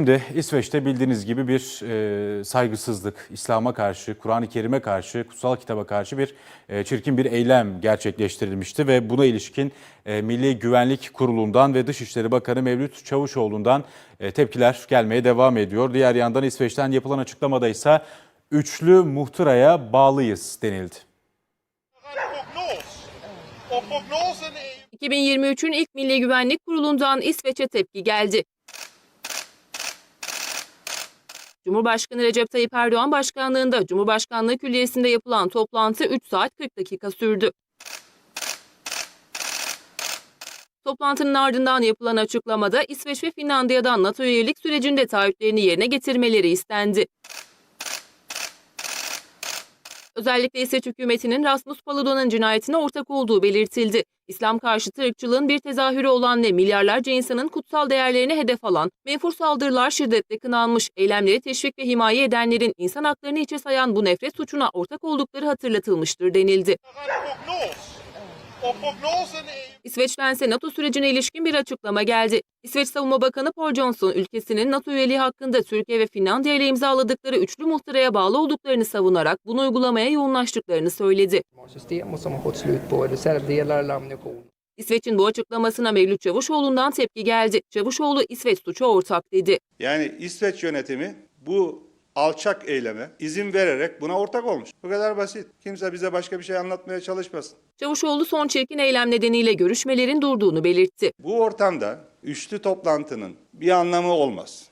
Şimdi İsveç'te bildiğiniz gibi bir e, saygısızlık, İslam'a karşı, Kur'an-ı Kerim'e karşı, kutsal kitaba karşı bir e, çirkin bir eylem gerçekleştirilmişti ve buna ilişkin e, Milli Güvenlik Kurulu'ndan ve Dışişleri Bakanı Mevlüt Çavuşoğlu'ndan e, tepkiler gelmeye devam ediyor. Diğer yandan İsveç'ten yapılan açıklamada ise üçlü muhtıraya bağlıyız denildi. prognos. Och prognosen är 2023'ün ilk Milli Güvenlik Kurulu'ndan İsveç'e tepki geldi. Cumhurbaşkanı Recep Tayyip Erdoğan başkanlığında Cumhurbaşkanlığı Külliyesi'nde yapılan toplantı 3 saat 40 dakika sürdü. Toplantının ardından yapılan açıklamada İsveç ve Finlandiya'dan NATO üyelik sürecinde taahhütlerini yerine getirmeleri istendi. Özellikle İsveç hükümetinin Rasmus Paludan'ın cinayetine ortak olduğu belirtildi. İslam karşıtı ırkçılığın bir tezahürü olan ve milyarlarca insanın kutsal değerlerini hedef alan menfur saldırılar şiddetle kınanmış, eylemleri teşvik ve himaye edenlerin insan haklarını içe sayan bu nefret suçuna ortak oldukları hatırlatılmıştır denildi. En prognos. Och prognosen är İsveç'ten ise NATO sürecine ilişkin bir açıklama geldi. İsveç Savunma Bakanı Paul Johnson ülkesinin NATO üyeliği hakkında Türkiye ve Finlandiya ile imzaladıkları üçlü muhtıraya bağlı olduklarını savunarak bunu uygulamaya yoğunlaştıklarını söyledi. İsveç'in bu açıklamasına Mevlüt Çavuşoğlu'ndan tepki geldi. Çavuşoğlu İsveç suça ortak dedi. Yani İsveç yönetimi bu alçak eyleme izin vererek buna ortak olmuş. Bu kadar basit. Kimse bize başka bir şey anlatmaya çalışmasın. Çavuşoğlu son çirkin eylem nedeniyle görüşmelerin durduğunu belirtti. Bu ortamda üçlü toplantının bir anlamı olmaz.